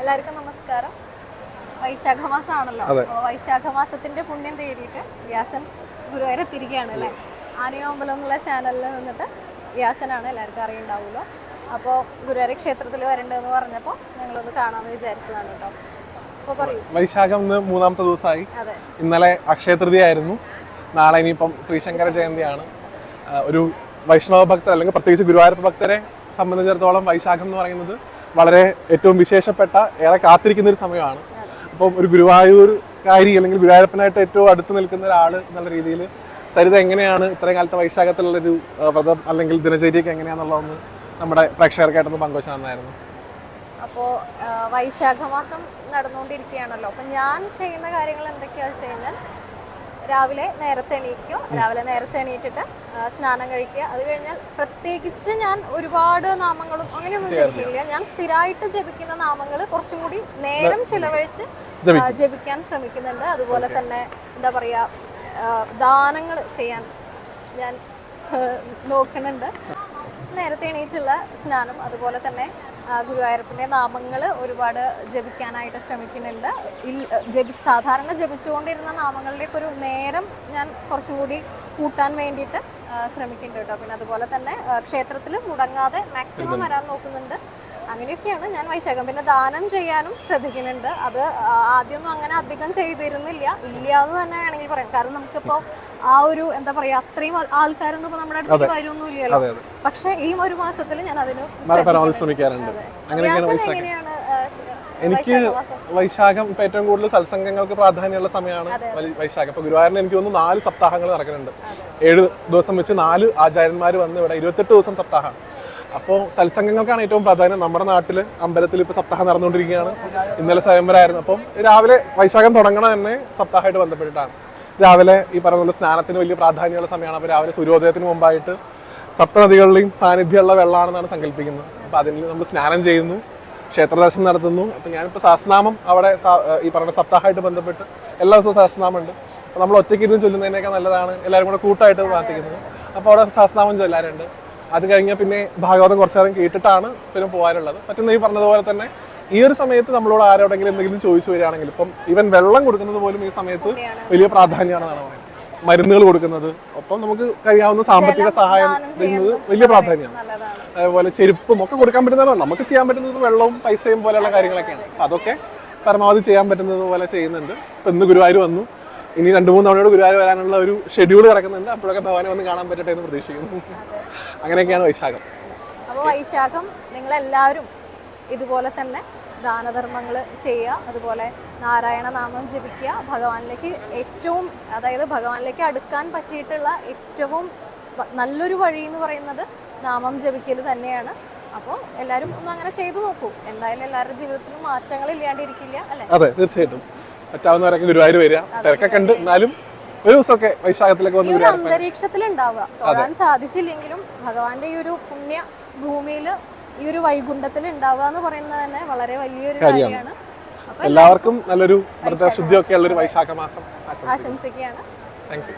എല്ലാവർക്കും നമസ്കാരം. വൈശാഖ മാസമാണല്ലോ. വൈശാഖ മാസത്തിന്റെ പുണ്യം തേടിയിട്ട് വ്യാസൻ ഗുരുവായൂർ തിരികെയാണ് അല്ലേ? ആനയോമ്പലം എന്നുള്ള ചാനലിൽ നിന്നിട്ട് വ്യാസനാണ് എല്ലാവർക്കും അറിയുണ്ടാവുമല്ലോ അപ്പോൾ ഗുരുവായൂർ ക്ഷേത്രത്തിൽ വരണ്ടെന്ന് പറഞ്ഞപ്പോൾ ഞങ്ങളൊന്ന് കാണാമെന്ന് വിചാരിച്ചതാണ് കേട്ടോ. അപ്പോൾ പറയൂ. വൈശാഖം ഇന്ന് മൂന്നാമത്തെ ദിവസമായി. ഇന്നലെ അക്ഷയ തൃതീയായിരുന്നു നാളെ ഇനിയിപ്പം ശ്രീശങ്കര ജയന്തിയാണ്. ഒരു വൈഷ്ണവ ഭക്തർ അല്ലെങ്കിൽ പ്രത്യേകിച്ച് ഗുരുവായൂർ ഭക്തരെ സംബന്ധിച്ചിടത്തോളം വൈശാഖം എന്ന് പറയുന്നത് വളരെ ഏറ്റവും വിശേഷപ്പെട്ട ഏറെ കാത്തിരിക്കുന്ന ഒരു സമയമാണ്. അപ്പം ഒരു ഗുരുവായൂർ കാരി അല്ലെങ്കിൽ ഗുരുവായൂരപ്പനായിട്ട് ഏറ്റവും അടുത്ത് നിൽക്കുന്ന ഒരാൾ എന്നുള്ള രീതിയിൽ സരിത എങ്ങനെയാണ് ഇത്രയും കാലത്തെ വൈശാഖത്തിലുള്ളൊരു വ്രതം അല്ലെങ്കിൽ ദിനചര്യക്ക് എങ്ങനെയാണെന്നുള്ളതൊന്ന് നമ്മുടെ പ്രേക്ഷകർക്കായിട്ടൊന്ന് പങ്കുവച്ചാൽ നന്നായിരുന്നു അപ്പോൾ വൈശാഖമാസം നടന്നുകൊണ്ടിരിക്കുകയാണല്ലോ. അപ്പം ഞാൻ ചെയ്യുന്ന കാര്യങ്ങൾ എന്തൊക്കെയാണെന്ന് വെച്ച് കഴിഞ്ഞാൽ രാവിലെ നേരത്തെ എണീക്കും. രാവിലെ നേരത്തെ എണീറ്റിട്ട് സ്നാനം കഴിക്കുക. അത് കഴിഞ്ഞാൽ പ്രത്യേകിച്ച് ഞാൻ ഒരുപാട് നാമങ്ങളും അങ്ങനെയൊന്നും ജപിക്കില്ല. ഞാൻ സ്ഥിരമായിട്ട് ജപിക്കുന്ന നാമങ്ങൾ കുറച്ചും കൂടി നേരം ചിലവഴിച്ച് ജപിക്കാൻ ശ്രമിക്കുന്നുണ്ട്. അതുപോലെ തന്നെ എന്താ പറയുക ദാനങ്ങൾ ചെയ്യാൻ ഞാൻ നോക്കുന്നുണ്ട്. നേരത്തെ എണീറ്റുള്ള സ്നാനം അതുപോലെ തന്നെ ഗുരുവായൂരപ്പന്റെ നാമങ്ങൾ ഒരുപാട് ജപിക്കാനായിട്ട് ശ്രമിക്കുന്നുണ്ട്. ജപി സാധാരണ ജപിച്ചുകൊണ്ടിരുന്ന നാമങ്ങളിലേക്ക് ഒരു നേരം ഞാൻ കുറച്ചുകൂടി കൂട്ടാൻ വേണ്ടിയിട്ട് ശ്രമിക്കുന്നുണ്ട് കേട്ടോ. പിന്നെ അതുപോലെ തന്നെ ക്ഷേത്രത്തിൽ മുടങ്ങാതെ മാക്സിമം വരാൻ നോക്കുന്നുണ്ട്. അങ്ങനെയൊക്കെയാണ് ഞാൻ വൈശാഖം. പിന്നെ ദാനം ചെയ്യാനും ശ്രദ്ധിക്കുന്നുണ്ട്. അത് ആദ്യമൊന്നും അങ്ങനെ അധികം ചെയ്തിരുന്നില്ല. ഇല്ല എന്ന് തന്നെ വേണമെങ്കിൽ പറയാം. കാരണം നമുക്കിപ്പോ ആ ഒരു എന്താ പറയാ അത്രയും ആൾക്കാരൊന്നും ഇപ്പൊ നമ്മുടെ അടുത്ത് വരുമൊന്നുമില്ലല്ലോ പക്ഷെ ഈ ഒരു മാസത്തിൽ ഞാൻ അതിന് ശ്രമിക്കാറുണ്ട്. എങ്ങനെയാണ് എനിക്ക് വൈശാഖം ഇപ്പൊ ഏറ്റവും കൂടുതൽ സത്സംഗങ്ങൾക്ക് പ്രാധാന്യമുള്ള സമയമാണ് വൈശാഖം. ഇപ്പൊ ഗുരുവായൂരിന് എനിക്ക് തോന്നുന്നു നാല് സപ്താഹങ്ങൾ നടക്കുന്നുണ്ട്. ഏഴ് ദിവസം വെച്ച് നാല് ആചാര്യന്മാർ വന്ന് ഇവിടെ ഇരുപത്തെട്ട് ദിവസം സപ്താഹം അപ്പോൾ സത്സംഗങ്ങൾക്കാണ് ഏറ്റവും പ്രാധാന്യം. നമ്മുടെ നാട്ടിൽ അമ്പലത്തിൽ ഇപ്പോൾ സപ്താഹം നടന്നുകൊണ്ടിരിക്കുകയാണ്. ഇന്നലെ സ്വയംവരായിരുന്നു. അപ്പം രാവിലെ വൈശാഖം തുടങ്ങണ തന്നെ സപ്താഹമായിട്ട് ബന്ധപ്പെട്ടിട്ടാണ്. രാവിലെ ഈ പറഞ്ഞ പോലെ സ്നാനത്തിന് വലിയ പ്രാധാന്യമുള്ള സമയമാണ്. അപ്പോൾ രാവിലെ സൂര്യോദയത്തിന് മുമ്പായിട്ട് സപ്തനദികളുടെയും സാന്നിധ്യമുള്ള വെള്ളമാണെന്നാണ് സങ്കല്പിക്കുന്നത്. അപ്പോൾ അതിന് നമ്മൾ സ്നാനം ചെയ്യുന്നു ക്ഷേത്രദർശനം നടത്തുന്നു. അപ്പം ഞാനിപ്പോൾ സഹസ്നാമം അവിടെ ഈ പറഞ്ഞ സപ്താഹമായിട്ട് ബന്ധപ്പെട്ട് എല്ലാ ദിവസവും സഹസ്നാമം ഉണ്ട് അപ്പോൾ നമ്മൾ ഒറ്റയ്ക്ക് ഇരുന്ന് ചൊല്ലുന്നതിനേക്കാൾ നല്ലതാണ് എല്ലാവരും കൂടെ കൂട്ടായിട്ട് പ്രാർത്ഥിക്കുന്നത്. അപ്പോൾ അവിടെ സഹസ്നാമം ചൊല്ലാറുണ്ട്. അത് കഴിഞ്ഞാൽ പിന്നെ ഭാഗവതം കുറച്ച് നേരം കേട്ടിട്ടാണ് പിന്നെ പോകാനുള്ളത്. മറ്റൊന്ന് ഈ പറഞ്ഞതുപോലെ തന്നെ ഈ ഒരു സമയത്ത് നമ്മളോട് ആരോടെങ്കിലും എന്തെങ്കിലും ചോദിച്ചു വരികയാണെങ്കിൽ ഇപ്പം ഇവൻ വെള്ളം കൊടുക്കുന്നത് പോലും ഈ സമയത്ത് വലിയ പ്രാധാന്യമാണെന്നാണ് പറയുന്നത്. മരുന്നുകൾ കൊടുക്കുന്നത്. ഒപ്പം നമുക്ക് കഴിയാവുന്ന സാമ്പത്തിക സഹായം ചെയ്യുന്നത് വലിയ പ്രാധാന്യമാണ്. അതേപോലെ ചെരുപ്പും ഒക്കെ കൊടുക്കാൻ പറ്റുന്നതാണ്. നമുക്ക് ചെയ്യാൻ പറ്റുന്നത് വെള്ളവും പൈസയും പോലെയുള്ള കാര്യങ്ങളൊക്കെയാണ്. അതൊക്കെ പരമാവധി ചെയ്യാൻ പറ്റുന്നത് പോലെ ചെയ്യുന്നുണ്ട്. ഇപ്പൊ ഇന്ന് ഗുരുവായൂർ വന്നു. ഇനി രണ്ടു മൂന്ന് തവണയോട് ഗുരുവായൂർ വരാനുള്ള ഒരു ഷെഡ്യൂൾ കിടക്കുന്നുണ്ട്. അപ്പോഴൊക്കെ ഭവാനെ വന്ന് കാണാൻ പറ്റട്ടെ എന്ന് പ്രതീക്ഷിക്കുന്നു. അങ്ങനെയൊക്കെയാണ് വൈശാഖം. അപ്പോൾ വൈശാഖം നിങ്ങളെല്ലാവരും ഇതുപോലെ തന്നെ ദാനധർമ്മങ്ങൾ ചെയ്യുക അതുപോലെ നാരായണ നാമം ജപിക്കുക ഭഗവാനിലേക്ക് ഏറ്റവും അതായത് ഭഗവാനിലേക്ക് അടുക്കാൻ പറ്റിയിട്ടുള്ള ഏറ്റവും നല്ലൊരു വഴി എന്ന് പറയുന്നത് നാമം ജപിക്കൽ തന്നെയാണ്. അപ്പോൾ എല്ലാവരും ഒന്ന് അങ്ങനെ ചെയ്തു നോക്കൂ. എന്തായാലും എല്ലാവരുടെ ജീവിതത്തിലും മാറ്റങ്ങൾ ഇല്ലാണ്ടിരിക്കില്ല അല്ലേ? അതെ തീർച്ചയായിട്ടും. പറ്റാവുന്നവരൊക്കെ ഗുരുവായൂർ വരിക. തിരക്കൊക്കെ ഉണ്ട്. എന്നാലും ഒരു ദിവസമൊക്കെ വൈശാഖത്തിലേക്ക് വന്ന് അന്തരീക്ഷത്തിൽ ഉണ്ടാവുക തൊഴാൻ സാധിച്ചില്ലെങ്കിലും ഭഗവാന്റെ ഈ ഒരു പുണ്യ ഭൂമിയിൽ ഈ ഒരു വൈകുണ്ഠത്തിൽ ഉണ്ടാവുക എന്ന് പറയുന്നത് തന്നെ വളരെ വലിയൊരു കാര്യമാണ്. എല്ലാവർക്കും നല്ലൊരു വ്രത ശുദ്ധിയൊക്കെ ഉള്ളൊരു വൈശാഖ മാസം ആശംസിക്കുകയാണ്. Thank you